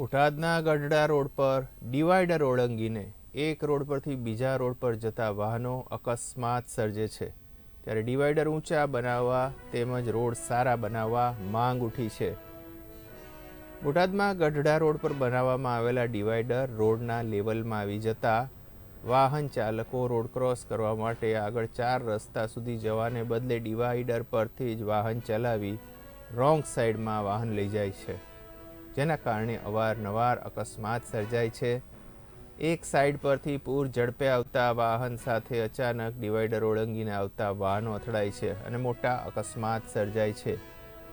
બોટાદના ગઢડા રોડ પર ડિવાઈડર ઓળંગીને એક રોડ પરથી બીજા રોડ પર જતા વાહનો અકસ્માત સર્જે છે. ત્યારે ડિવાઈડર ઊંચા બનાવવા તેમજ રોડ સારા બનાવવા માંગ ઉઠી છે. બોટાદમાં ગઢડા રોડ પર બનાવવામાં આવેલા ડિવાઈડર રોડના લેવલમાં આવી જતા વાહન ચાલકો રોડ ક્રોસ કરવા માટે આગળ ચાર રસ્તા સુધી જવાને બદલે ડિવાઈડર પરથી જ વાહન ચલાવી રોંગ સાઈડમાં વાહન લઈ જાય છે. જેના કારણે અવારનવાર અકસ્માત સર્જાય છે. એક સાઈડ પરથી પૂર ઝડપે આવતા વાહન સાથે અચાનક ડિવાઈડર ઓળંગીને આવતા વાહનો અથડાય છે અને મોટા અકસ્માત સર્જાય છે.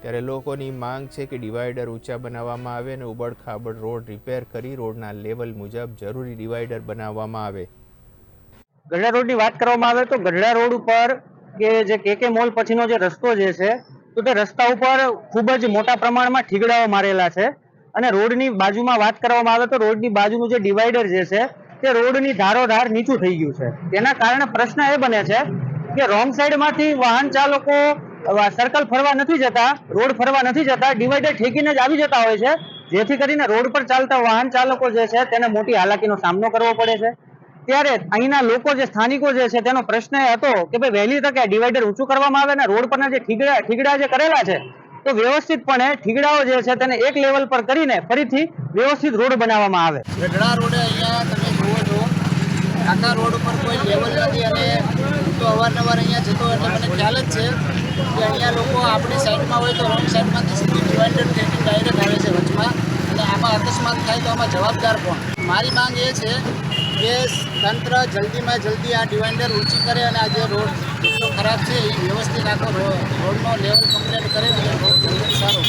ત્યારે લોકોની માંગ છે કે ડિવાઈડર ઊંચા બનાવવામાં આવે અને ઉબડખાબડ રોડ રિપેર કરી રોડના લેવલ મુજબ જરૂરી ડિવાઈડર બનાવવામાં આવે. ગઢડા રોડની વાત કરવામાં આવે તો ગઢડા રોડ ઉપર કે જે કે કે મોલ પછીનો જે રસ્તો જે છે, તો તે રસ્તા ઉપર ખૂબ જ મોટા પ્રમાણમાં ઠીગડાઓ મારેલા છે. અને રોડની બાજુમાં વાત કરવામાં આવે તો રોડની બાજુનું જે ડિવાઈડર જે છે, તે રોડની ધારોધાર નીચું થઈ ગયું છે. તેના કારણે પ્રશ્ન એ બને છે કે રોંગ સાઈડમાંથી વાહન ચાલકો સર્કલ ફરવા નથી જતા, રોડ ફરવા નથી જતા ડિવાઈડર ઠેકીને જ આવી જતા હોય છે, જેથી કરીને રોડ પર ચાલતા વાહન ચાલકો જે છે, તેને મોટી હાલાકીનો સામનો કરવો પડે છે. ત્યારે અહીંના લોકો જે સ્થાનિકો જે છે, તેનો પ્રશ્ન એ હતો કે ભાઈ વહેલી તકે ડિવાઈડર ઊંચું કરવામાં આવે ને રોડ પરના જે ઠીગડા ઠીગડા જે કરેલા છે તો વ્યવસ્થિતપણે ઠીગડાઓ જે છે તેને એક લેવલ પર કરીને ફરીથી વ્યવસ્થિત રોડ બનાવવામાં આવે. ગઢડા રોડે અહીંયા તમે જુઓ છો આખા રોડ ઉપર કોઈ લેવલ નથી અને હું તો અવારનવાર અહીંયા જતો એટલે મને ખ્યાલ જ છે કે અહીંયા લોકો આપણી સાઈડમાં હોય તો રોંગ સાઈડમાંથી સીધી ડિવાઈડર ટેકિંગ ડાયરેક્ટ આવે છે વચમાં. અને આમાં અકસ્માત થાય તો આમાં જવાબદાર કોણ? મારી માંગ એ છે કે તંત્ર જલ્દીમાં જલ્દી આ ડિવાઇન્ડર ઊંચી કરે અને આ જે રોડ એટલો ખરાબ છે, એ વ્યવસ્થિત આખો રોડનો લેવલ કમ્પ્લીટ કરે રોડ જલ્દી સારો